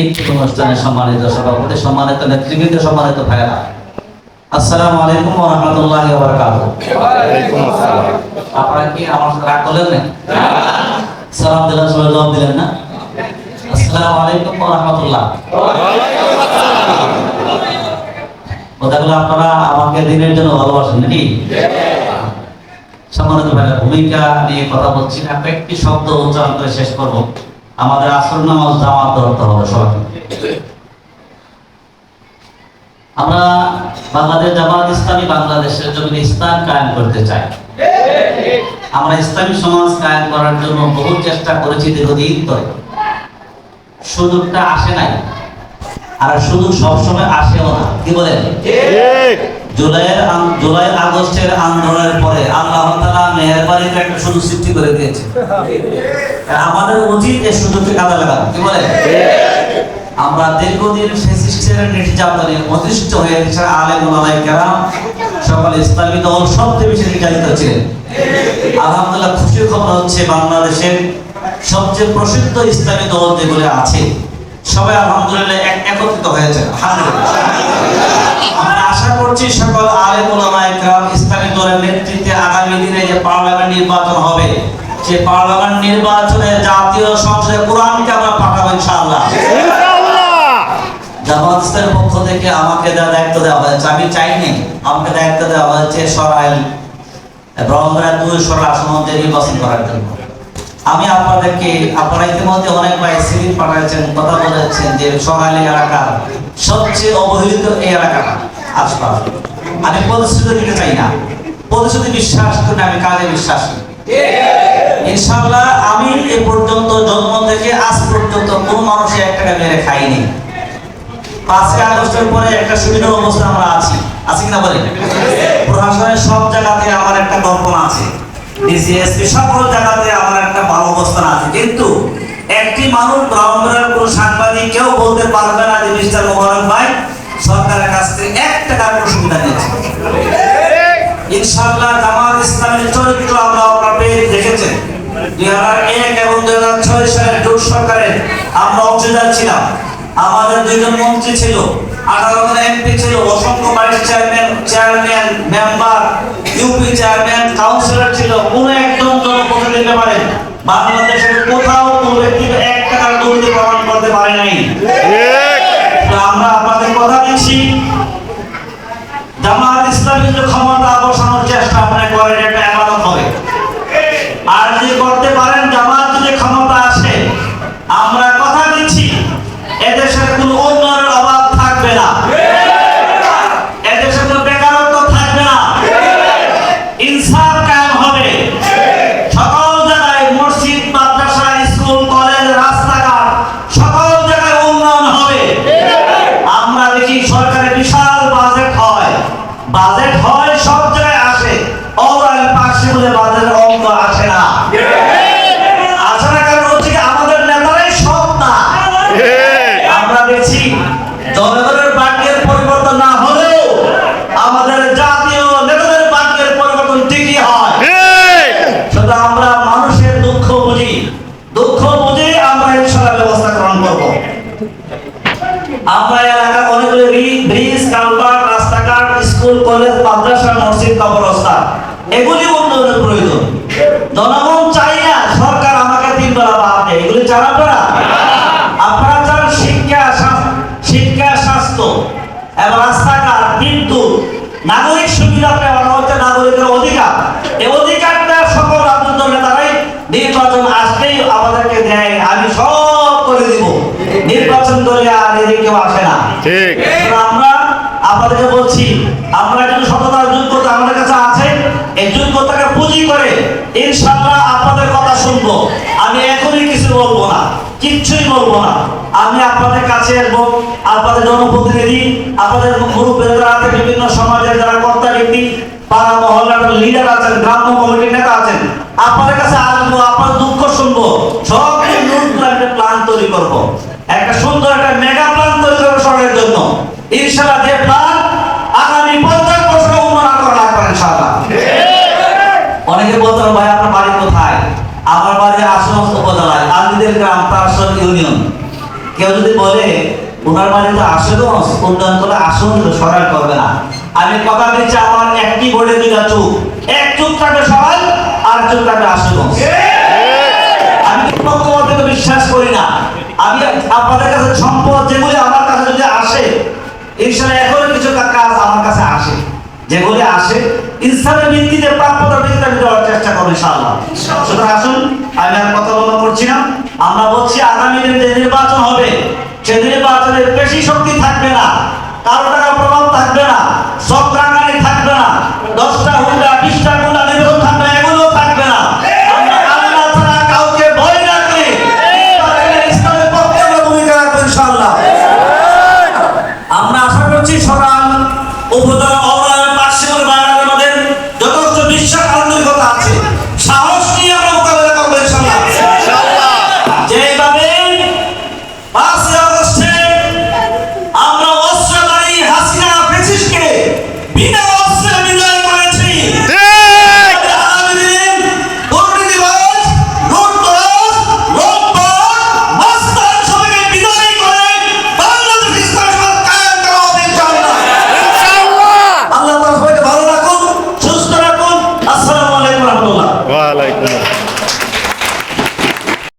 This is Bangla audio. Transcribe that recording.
ঈদ অনুষ্ঠানের সম্মানিত সভাপতি সম্মানিত নেতৃবৃন্দ সম্মানিত ভাইরা আসসালামু আলাইকুম ওয়া রাহমাতুল্লাহি ওয়া বারাকাতুহু। আপনারা কি আমার সাথে রাগ করলেন না সালাম সবাই জবাব দিলেন না? আসসালামু আলাইকুম ওয়া রাহমাতুল্লাহ। বলে আপনারা আমাকে দিনের জন্য ভালোবাসেন নাকি? সম্মানিত ভাইরা ভূমিকা নিয়ে কথা বলছি। না কয়েকটি শব্দ উচ্চারণ করে শেষ করব। আমাদের আসর নামাজ জামাত ধরতে হবে সবাই। আমরা বাংলাদেশ জামাত ইসলামী বাংলাদেশের জমিনে ইসলাম কায়েম করতে চাই। আমরা ইসলামী সমাজ কায়েম করার জন্য বহু চেষ্টা করেছি দীর্ঘদিন ধরে। সুযোগটা আসে নাই। আর সুযোগ সবসময় আসেও না। কি বলেন? জুলাই আগস্টের আন্দোলনের পরে আল্লাহ একটা সুযোগ সৃষ্টি করে দিয়েছে। আমাদের উচিত এই সুযোগকে কাজে কি বলে? আমরা দীর্ঘদিন নির্যাতনে অতিষ্ঠ হয়ে কেরাম, সকল ইসলামী দল সবচেয়ে বেশি নির্যাতিত ছিলেন। আলহামদুলিল্লাহ খুশির খবর হচ্ছে বাংলাদেশের সবচেয়ে প্রসিদ্ধ ইসলামী দল যেগুলো আছে, সবাই আলহামদুলিল্লাহ এক একত্রিত হয়েছে। করছি সকল আলেম ওলামায়ে কেরাম ইসলামী দলের নেতৃত্বে আগামী দিনে যে পার্লামেন্ট নির্বাচন হবে সেই পার্লামেন্ট নির্বাচনে জাতীয় সংসদে কোরআনকে আমরা পাঠাবো ইনশাআল্লাহ। জামাত ইসলামের পক্ষ থেকে আমাকে যা দায়িত্ব দেওয়া হয়েছে। আমি চাইনি আমাকে দায়িত্ব দেওয়া হয়েছে সরাইল ব্রহ্মরা দুই সরাল আসন নির্বাচন করার জন্য। আমি আপনাদেরকে আপনারা ইতিমধ্যে অনেক ভাই সিভিল পাঠাচ্ছেন কথা বলেছেন যে সরাইল এলাকার সবচেয়ে অবহেলিত এই এলাকাটা। আশপাশ আমি প্রতিশ্রুতি চাই না প্রতিশ্রুতি বিশ্বাস করি আমি কাজে বিশ্বাস করি। ইনশাআল্লাহ, আমি এ পর্যন্ত জন্ম থেকে আজ পর্যন্ত কোন মানুষের এক মেরে খাইনি। পাঁচই আগস্টের পরে একটা সুবিধার অবস্থা আমরা আছি। আছি কিনা বলেন? প্রশাসনের সব জায়গাতে আমার একটা কল্পনা আছে। ডিসিএসপি সকল জায়গাতে আমার একটা ভালো অবস্থান আছে। কিন্তু একটি মানুষ ব্রাহ্মণের কোন সাংবাদিক কেউ বলতে পারবে না যে মিস্টার মোবারক ভাই সরকারের কাছ থেকে এক কোনো সুবিধা নিয়েছে ইনশাআল্লাহ জামাত ইসলামের চরিত্র আমরা আপনারা দেখেছেন। দুই হাজার এক এবং দুই হাজার ছয় সালের জোট সরকারের আমরা অংশীদার ছিলাম। আমাদের দুইজন মন্ত্রী ছিল, আঠারো জন এমপি ছিল, অসংখ্য vice chairman chairman, member, UP chairman, councillor ছিল, কোন একজন জনপ্রতিনিধি পারেন বাংলাদেশের কোথাও কোন ব্যক্তি এক টাকার দুর্নীতি প্রমাণ করতে পারে নাই। আমরা আপনাদের কথা দিচ্ছি জামাত ইসলামী যে ক্ষমতা বসানোর চেষ্টা আপনি করেন, এটা এমানত হবে। আর যদি করতে পারেন, জামাত যদি ক্ষমতা আসে, আমরা কথা দিচ্ছি, এদেশের কোনো উন্নয়নের অভাব থাকবে না। এদেশে কোনো বেকারত্ব থাকবে না। ইনসাফ কায়েম হবে। সকল জায়গায় মসজিদ, মাদ্রাসা, স্কুল, কলেজ, রাস্তাঘাট, সকল জায়গায় উন্নয়ন হবে। আমরা দেখি সরকারের আমরা এলাকার অনেকগুলো ব্রিজ, কালভার্ট, রাস্তাঘাট, স্কুল, কলেজ, মাদ্রাসা, মসজিদ, কবরস্থান, এগুলি উন্নয়নের প্রয়োজন। জনগণ চাই না সরকার আমাকে তিন বেলা ভাত দেয়। এগুলি চান আপনারা? আপনারা চান শিক্ষা শিক্ষা, স্বাস্থ্য এবং রাস্তাঘাট, বিদ্যুৎ, নাগরিক সুবিধা পাওয়া হচ্ছে নাগরিকের অধিকার এই অধিকারটা সকল রাজনৈতিক দল নেতারাই নির্বাচন আসলেই আমাদেরকে দেয় আমি সব করে দিব নির্বাচন করে আর কেউ আসে না। ঠিক। আমরা আপনাদেরকে বলছি আমরা কিন্তু সততার যোগ্যতা আমাদের কাছে আছে। এই যোগ্যতাকে পুঁজি করে ইনশাআল্লাহ আপনাদের কথা শুনব। আমি এখনই কিছু বলব না কিচ্ছুই বলব না। আমি আপনাদের কাছে আসব আপনাদের জনপ্রতিনিধি আপনাদের মুরব্বীরা আছে বিভিন্ন সমাজের যারা কর্তা ব্যক্তি পাড়া মহল্লার লিডার আছেন গ্রাম্য কমিটির নেতা আছেন আপনাদের কাছে আসব আপনার দুঃখ শুনব সব প্ল্যান তৈরি করব। একটা সুন্দর একটা মেগা প্ল্যান তৈরি করব সরকারের জন্য। ইনশাআল্লাহ যে প্ল্যান আগামী পঞ্চাশ বছর উন্নয়ন করা লাগবে ইনশাআল্লাহ। অনেকে বলতে পারে, ভাই আপনার বাড়ি কোথায়? আমার বাড়ি আসমস্ত উপজেলায় আলমিদের গ্রাম তারসন ইউনিয়ন। কেউ যদি বলে ওনার বাড়ি তো উন্নয়ন করে আসন সরকার করবে না। আমি কথা দিচ্ছি আমার একটি বোর্ডে দুইটা চুপ। এক চুপ থাকবে সবাই আর চুপ থাকবে আশুগঞ্জ। আমি পক্ষপাতিত্ব বিশ্বাস করি না। আমি আপনাদের কাছে সম্পদ যেগুলি আমার কাছে যদি আসে ইনশাল্লাহ এখনও কিছু কাজ আমার কাছে আসে। যেগুলি আসে ইসলামের ভিত্তিতে প্রাপ্যতার ভিত্তিতে আমি দেওয়ার চেষ্টা করব ইনশাআল্লাহ। সুতরাং আসুন আমি আর কথা বলা করছি না। আমরা বলছি আগামী দিনে যে নির্বাচন হবে সে নির্বাচনের বেশি শক্তি থাকবে না।